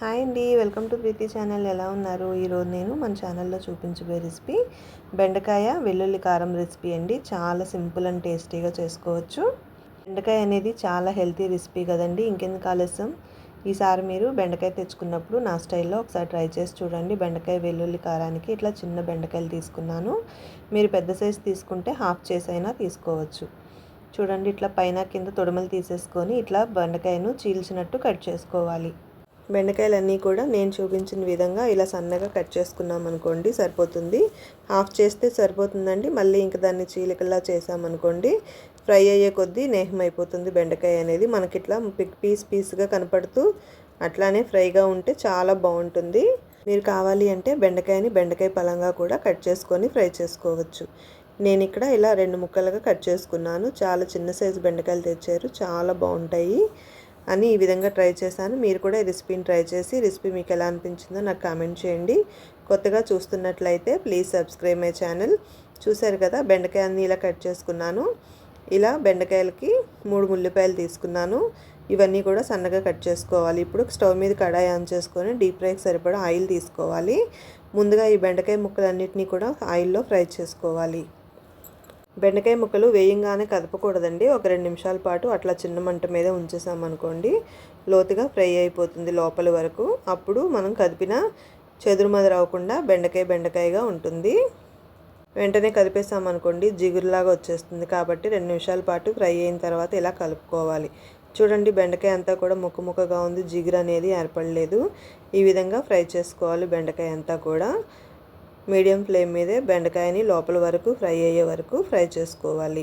Hi అండి welcome to Preethi channel. ఎలా ఉన్నారు? ఈరోజు నేను మన ఛానల్లో చూపించబోయే రెసిపీ బెండకాయ వెల్లుల్లి కారం రెసిపీ అండి. చాలా సింపుల్ అండ్ టేస్టీగా చేసుకోవచ్చు. బెండకాయ అనేది చాలా హెల్తీ రెసిపీ కదండి. ఇంకెందుకు ఆలస్యం? ఈసారి మీరు బెండకాయ తెచ్చుకున్నప్పుడు నా స్టైల్లో ఒకసారి ట్రై చేసి చూడండి. బెండకాయ వెల్లుల్లి కారానికి ఇట్లా చిన్న బెండకాయలు తీసుకున్నాను. మీరు పెద్ద సైజు తీసుకుంటే హాఫ్ చేసైనా తీసుకోవచ్చు. చూడండి ఇట్లా పైన కింద తొడమలు తీసేసుకొని ఇట్లా బెండకాయను చీల్చినట్టు కట్ చేసుకోవాలి. బెండకాయలన్నీ కూడా నేను చూపించిన విధంగా ఇలా సన్నగా కట్ చేసుకున్నాం అనుకోండి సరిపోతుంది. హాఫ్ చేస్తే సరిపోతుందండి. మళ్ళీ ఇంక దాన్ని చీలికలా చేసామనుకోండి ఫ్రై అయ్యే కొద్దీ నేహం అయిపోతుంది బెండకాయ అనేది. మనకి ఇట్లా పీస్ పీస్గా కనపడుతూ అట్లానే ఫ్రైగా ఉంటే చాలా బాగుంటుంది. మీరు కావాలి అంటే బెండకాయని బెండకాయ పలంగా కూడా కట్ చేసుకొని ఫ్రై చేసుకోవచ్చు. నేను ఇక్కడ ఇలా రెండు ముక్కలుగా కట్ చేసుకున్నాను. చాలా చిన్న సైజు బెండకాయలు తెచ్చారు. చాలా బాగుంటాయి. అని ఈ విధంగా ట్రై చేశాను. మీరు కూడా ఈ రెసిపీని ట్రై చేసి రెసిపీ మీకు ఎలా అనిపించిందో నాకు కామెంట్ చేయండి. కొత్తగా చూస్తున్నట్లయితే ప్లీజ్ సబ్స్క్రైబ్ మై ఛానల్. చూశారు కదా బెండకాయ అన్ని ఇలా కట్ చేసుకున్నాను. ఇలా బెండకాయలకి మూడు ముల్లిపాయలు తీసుకున్నాను. ఇవన్నీ కూడా సన్నగా కట్ చేసుకోవాలి. ఇప్పుడు స్టవ్ మీద కడాయి ఆన్ చేసుకొని డీప్ ఫ్రైకి సరిపడా ఆయిల్ తీసుకోవాలి. ముందుగా ఈ బెండకాయ ముక్కలన్నిటినీ కూడా ఆయిల్లో ఫ్రై చేసుకోవాలి. బెండకాయ ముక్కలు వేయంగానే కదపకూడదండి. ఒక రెండు నిమిషాల పాటు అట్లా చిన్న మంట మీద ఉంచేసామనుకోండి లోతుగా ఫ్రై అయిపోతుంది లోపల వరకు. అప్పుడు మనం కదిపిన చెదురు మదరవకుండా బెండకాయ బెండకాయగా ఉంటుంది. వెంటనే కదిపేసామనుకోండి జిగురులాగా వచ్చేస్తుంది కాబట్టి రెండు నిమిషాల పాటు ఫ్రై అయిన తర్వాత ఇలా కలుపుకోవాలి. చూడండి బెండకాయ అంతా కూడా ముక్క ముక్కగా ఉంది జిగురు అనేది ఏర్పడలేదు. ఈ విధంగా ఫ్రై చేసుకోవాలి బెండకాయ అంతా కూడా. మీడియం ఫ్లేమ్ మీదే బెండకాయని లోపల వరకు ఫ్రై అయ్యే వరకు ఫ్రై చేసుకోవాలి.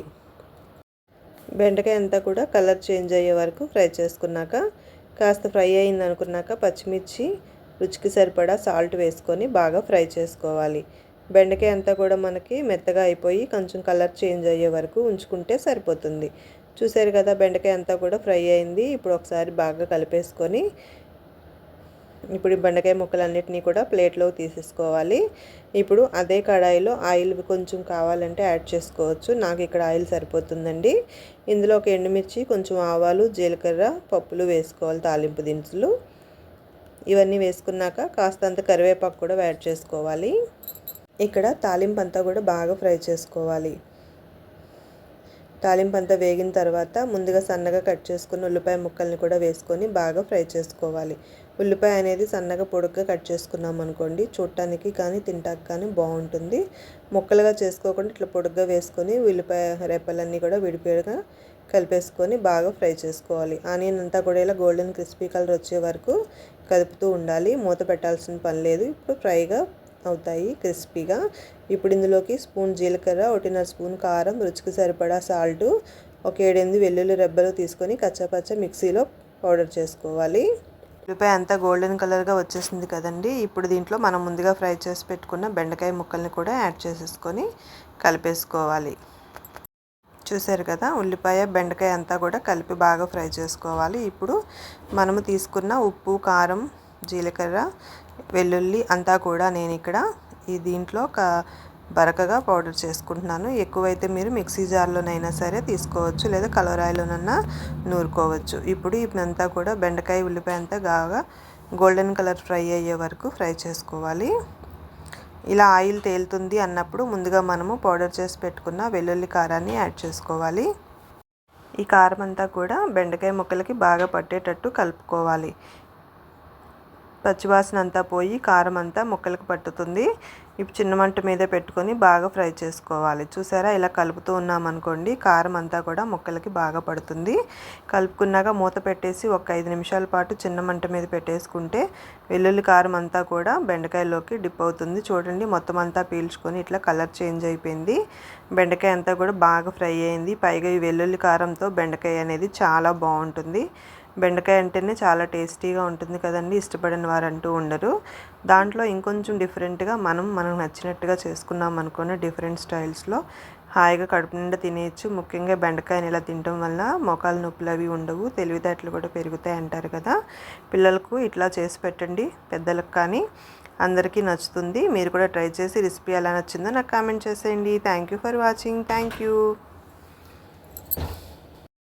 బెండకాయ అంతా కూడా కలర్ చేంజ్ అయ్యే వరకు ఫ్రై చేసుకున్నాక కాస్త ఫ్రై అయింది అనుకున్నాక పచ్చిమిర్చి రుచికి సరిపడా సాల్ట్ వేసుకొని బాగా ఫ్రై చేసుకోవాలి. బెండకాయ అంతా కూడా మనకి మెత్తగా అయిపోయి కొంచెం కలర్ చేంజ్ అయ్యే వరకు ఉంచుకుంటే సరిపోతుంది. చూసారు కదా బెండకాయ అంతా కూడా ఫ్రై అయింది. ఇప్పుడు ఒకసారి బాగా కలిపేసుకొని ఇప్పుడు బెండకాయ ముక్కలన్నిటినీ కూడా ప్లేట్లో తీసేసుకోవాలి. ఇప్పుడు అదే కడాయిలో ఆయిల్ కొంచెం కావాలంటే యాడ్ చేసుకోవచ్చు. నాకు ఇక్కడ ఆయిల్ సరిపోతుందండి. ఇందులో ఒక ఎండుమిర్చి కొంచెం ఆవాలు జీలకర్ర పప్పులు వేసుకోవాలి తాలింపు దినుసులు. ఇవన్నీ వేసుకున్నాక కాస్తంత కరివేపాకు కూడా యాడ్ చేసుకోవాలి. ఇక్కడ తాలింపు అంతా కూడా బాగా ఫ్రై చేసుకోవాలి. తాలింపు అంతా వేగిన తర్వాత ముందుగా సన్నగా కట్ చేసుకున్న ఉల్లిపాయ ముక్కల్ని కూడా వేసుకొని బాగా ఫ్రై చేసుకోవాలి. ఉల్లిపాయ అనేది సన్నగా పొడుగ్గా కట్ చేసుకున్నాం అనుకోండి. చూడటానికి కానీ తింటానికి కానీ బాగుంటుంది. ముక్కలుగా చేసుకోకుండా ఇట్లా పొడుగ్గా వేసుకొని ఉల్లిపాయ రేపలన్నీ కూడా విడిపిడిగా కలిపేసుకొని బాగా ఫ్రై చేసుకోవాలి. ఆనియన్ అంతా కూడా ఇలా గోల్డెన్ క్రిస్పీ కలర్ వచ్చే వరకు కదుపుతూ ఉండాలి. మూత పెట్టాల్సిన పని లేదు. ఇప్పుడు ఫ్రైగా అవుతాయి క్రిస్పీగా. ఇప్పుడు ఇందులోకి స్పూన్ జీలకర్ర ఒకటిన్నర స్పూన్ కారం రుచికి సరిపడా సాల్ట్ ఒక ఏడెనిమిది వెల్లుల్లి రెబ్బలు తీసుకొని కచ్చాపచ్చ మిక్సీలో పౌడర్ చేసుకోవాలి. ఉల్లిపాయ అంతా గోల్డెన్ కలర్గా వచ్చేసింది కదండి. ఇప్పుడు దీంట్లో మనం ముందుగా ఫ్రై చేసి పెట్టుకున్న బెండకాయ ముక్కల్ని కూడా యాడ్ చేసేసుకొని కలిపేసుకోవాలి. చూసారు కదా ఉల్లిపాయ బెండకాయ అంతా కూడా కలిపి బాగా ఫ్రై చేసుకోవాలి. ఇప్పుడు మనము తీసుకున్న ఉప్పు కారం జీలకర్ర వెల్లుల్లి అంతా కూడా నేను ఇక్కడ ఈ దీంట్లో ఒక బరకగా పౌడర్ చేసుకుంటున్నాను. ఎక్కువైతే మీరు మిక్సీ జార్లోనైనా సరే తీసుకోవచ్చు లేదా కలవరాయిలోనన్నా నూరుకోవచ్చు. ఇప్పుడు ఇదంతా కూడా బెండకాయ ఉల్లిపాయ అంతా బాగా గోల్డెన్ కలర్ ఫ్రై అయ్యే వరకు ఫ్రై చేసుకోవాలి. ఇలా ఆయిల్ తేలుతుంది అన్నప్పుడు ముందుగా మనము పౌడర్ చేసి పెట్టుకున్న వెల్లుల్లి కారాన్ని యాడ్ చేసుకోవాలి. ఈ కారం అంతా కూడా బెండకాయ ముక్కలకి బాగా పట్టేటట్టు కలుపుకోవాలి. పచ్చివాసన అంతా పోయి కారం అంతా ముక్కలకు పట్టుతుంది. ఇప్పుడు చిన్న మంట మీద పెట్టుకొని బాగా ఫ్రై చేసుకోవాలి. చూసారా? ఇలా కలుపుతూ ఉన్నామనుకోండి కారం అంతా కూడా ముక్కలకి బాగా పడుతుంది. కలుపుకున్నాక మూత పెట్టేసి ఒక ఐదు నిమిషాల పాటు చిన్న మంట మీద పెట్టేసుకుంటే వెల్లుల్లి కారం అంతా కూడా బెండకాయలోకి డిప్ అవుతుంది. చూడండి మొత్తం అంతా పీల్చుకొని ఇట్లా కలర్ చేంజ్ అయిపోయింది. బెండకాయ అంతా కూడా బాగా ఫ్రై అయింది. పైగా ఈ వెల్లుల్లి కారంతో బెండకాయ అనేది చాలా బాగుంటుంది. బెండకాయ అంటేనే చాలా టేస్టీగా ఉంటుంది కదండి ఇష్టపడిన వారు అంటూ ఉండరు. దాంట్లో ఇంకొంచెం డిఫరెంట్గా మనం మనకు నచ్చినట్టుగా చేసుకున్నాం అనుకుని డిఫరెంట్ స్టైల్స్లో హాయిగా కడుపు నిండా తినేయచ్చు. ముఖ్యంగా బెండకాయని ఇలా తినడం వల్ల మొఖాలు నొప్పులు అవి ఉండవు తెలివితేటలు కూడా పెరుగుతాయి అంటారు కదా. పిల్లలకు ఇట్లా చేసి పెట్టండి పెద్దలకు కానీ అందరికీ నచ్చుతుంది. మీరు కూడా ట్రై చేసి రెసిపీ ఎలా నచ్చిందో నాకు కామెంట్ చేసేయండి. Thank you for watching. Thank you.